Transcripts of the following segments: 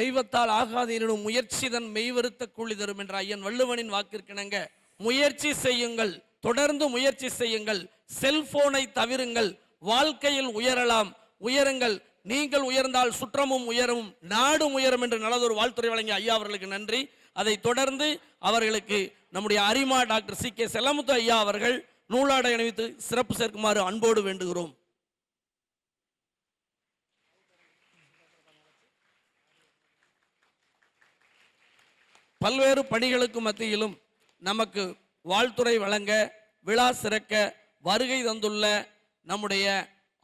தெய்வத்தால் ஆகாது எனினும் முயற்சி தன் மெய்வருத்த கூலி தரும் என்ற ஐயன் வள்ளுவனின் வாக்கிற்கிணங்க முயற்சி செய்யுங்கள் தொடர்ந்து முயற்சி செய்யுங்கள் செல்போனை தவிருங்கள் வாழ்க்கையில் உயரலாம் உயருங்கள் நீங்கள் உயர்ந்தால் சுற்றமும் உயரும் நாடும் உயரும் என்று நல்லதொரு வாழ்த்துறை வழங்கிய ஐயா அவர்களுக்கு நன்றி. அதை தொடர்ந்து அவர்களுக்கு நம்முடைய அரிமா டாக்டர் சி கே செல்லமுத்து ஐயா அவர்கள் நூலாடை அணிவித்து சிறப்பு சேர்க்குமாறு அன்போடு வேண்டுகிறோம். பல்வேறு பணிகளுக்கு மத்தியிலும் நமக்கு வாழ்த்துறை வழங்க விழா சிறக்க வருகை தந்துள்ள நம்முடைய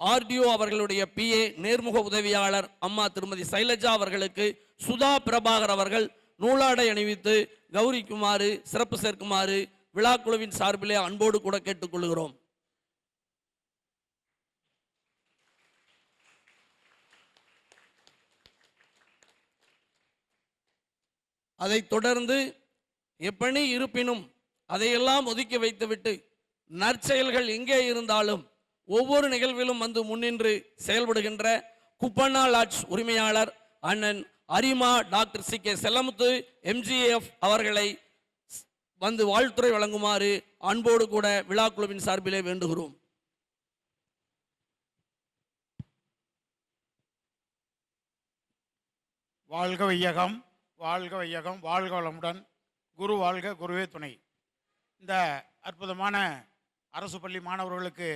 ஆர்டிஓ அவர்களுடைய பிஏ நேர்முக உதவியாளர் அம்மா திருமதி சைலஜா அவர்களுக்கு சுதா பிரபாகர் அவர்கள் நூலாடை அணிவித்து கௌரிக்குமாறு சிறப்பு சேர்க்குமாறு விழாக்குழுவின் சார்பிலே அன்போடு கூட கேட்டுக்கொள்கிறோம். அதைத் தொடர்ந்து எப்பணி இருப்பினும் அதையெல்லாம் ஒதுக்கி வைத்துவிட்டு நற்செயல்கள் எங்கே இருந்தாலும் ஒவ்வொரு நிகழ்விலும் வந்து முன்னின்று செயல்படுகின்ற குப்பண்ணா லாட்ஜ் உரிமையாளர் அண்ணன் அரிமா doctor C K Chellamuthu MGF அவர்களை வந்து வாழ்த்துறை வழங்குமாறு அன்போடு கூட விழாக்குழுவின் சார்பிலே வேண்டுகிறோம். வாழ்க வையகம். வாழ்க வையகம் வாழ்க வளமுடன். குரு வாழ்க குருவே துணை. இந்த அற்புதமான அரசு பள்ளி மாணவர்களுக்கு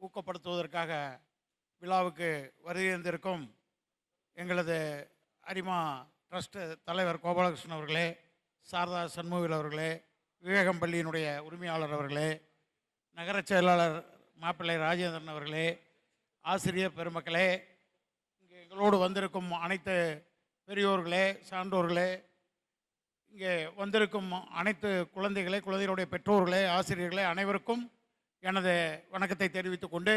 ஊக்கப்படுத்துவதற்காக விழாவுக்கு வருகிறந்திருக்கும் எங்களது அரிமா ட்ரஸ்ட்டு தலைவர் கோபாலகிருஷ்ணன் அவர்களே சாரதா சண்முகில் அவர்களே விவேகம் பள்ளியினுடைய உரிமையாளர் அவர்களே நகரச் செயலாளர் மாப்பிள்ளை ராஜேந்திரன் அவர்களே ஆசிரியர் பெருமக்களே இங்கே எங்களோடு வந்திருக்கும் அனைத்து பெரியோர்களே சான்றோர்களே இங்கே வந்திருக்கும் அனைத்து குழந்தைகளே குழந்தைகளுடைய பெற்றோர்களே ஆசிரியர்களே அனைவருக்கும் எனது வணக்கத்தை தெரிவித்துக் கொண்டு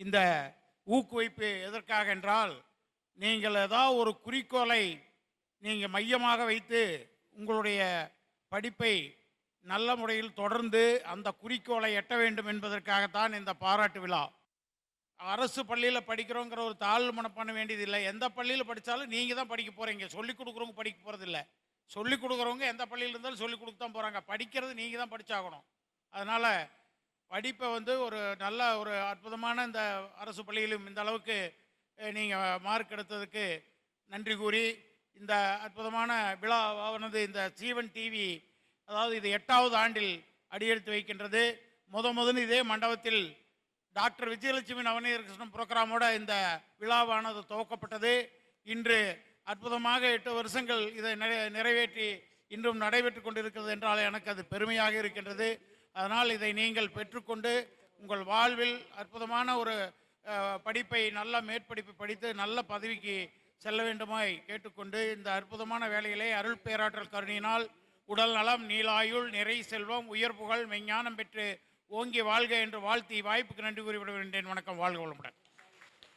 இந்த ஊக்குவிப்பு எதற்காக என்றால் நீங்கள் ஏதாவது ஒரு குறிக்கோளை நீங்கள் மையமாக வைத்து உங்களுடைய படிப்பை நல்ல முறையில் தொடர்ந்து அந்த குறிக்கோளை எட்ட வேண்டும் என்பதற்காகத்தான் இந்த பாராட்டு விழா. அரசு பள்ளியில் படிக்கிறோங்கிற ஒரு தாழ்வு மனப்பான வேண்டியது இல்லை எந்த பள்ளியில் படித்தாலும் நீங்கள் தான் படிக்க போகிறீங்க சொல்லிக் கொடுக்குறவங்க படிக்க போகிறதில்ல சொல்லிக் கொடுக்குறவங்க எந்த பள்ளியில் இருந்தாலும் சொல்லிக் கொடுக்க தான் போகிறாங்க படிக்கிறது நீங்கள் தான் படித்தாகணும் அதனால் படிப்பை வந்து ஒரு நல்ல ஒரு அற்புதமான இந்த அரசு பள்ளியிலும் இந்த அளவுக்கு நீங்கள் மார்க் எடுத்ததுக்கு நன்றி கூறி இந்த அற்புதமான விழாவானது இந்த சீவன் டிவி அதாவது இது எட்டாவது ஆண்டில் அடியெடுத்து வைக்கின்றது. முத முதன் இதே மண்டபத்தில் டாக்டர் விஜயலட்சுமி நவநீத கிருஷ்ணன் புரோகிராமோட இந்த விழாவானது துவக்கப்பட்டது. இன்று அற்புதமாக எட்டு வருஷங்கள் இதை நிறை- நிறைவேற்றி இன்றும் நடைபெற்று கொண்டிருக்கிறது என்றால் எனக்கு அது பெருமையாக இருக்கின்றது. அதனால் இதை நீங்கள் பெற்றுக்கொண்டு உங்கள் வாழ்வில் அற்புதமான ஒரு படிப்பை நல்ல மேற்படிப்பு படித்து நல்ல பதவிக்கு செல்ல வேண்டுமாய் கேட்டுக்கொண்டு இந்த அற்புதமான வேலைகளை அருள் பேராற்றல் கருணியினால் உடல் நலம் நீலாயுள் நிறை செல்வம் உயர் புகழ் மெஞ்ஞானம் பெற்று ஓங்கி வாழ்க என்று வாழ்த்தி வாய்ப்புக்கு நன்றி கூறிவிட வேண்டேன் வணக்கம். வாழ்க வளமுடன்.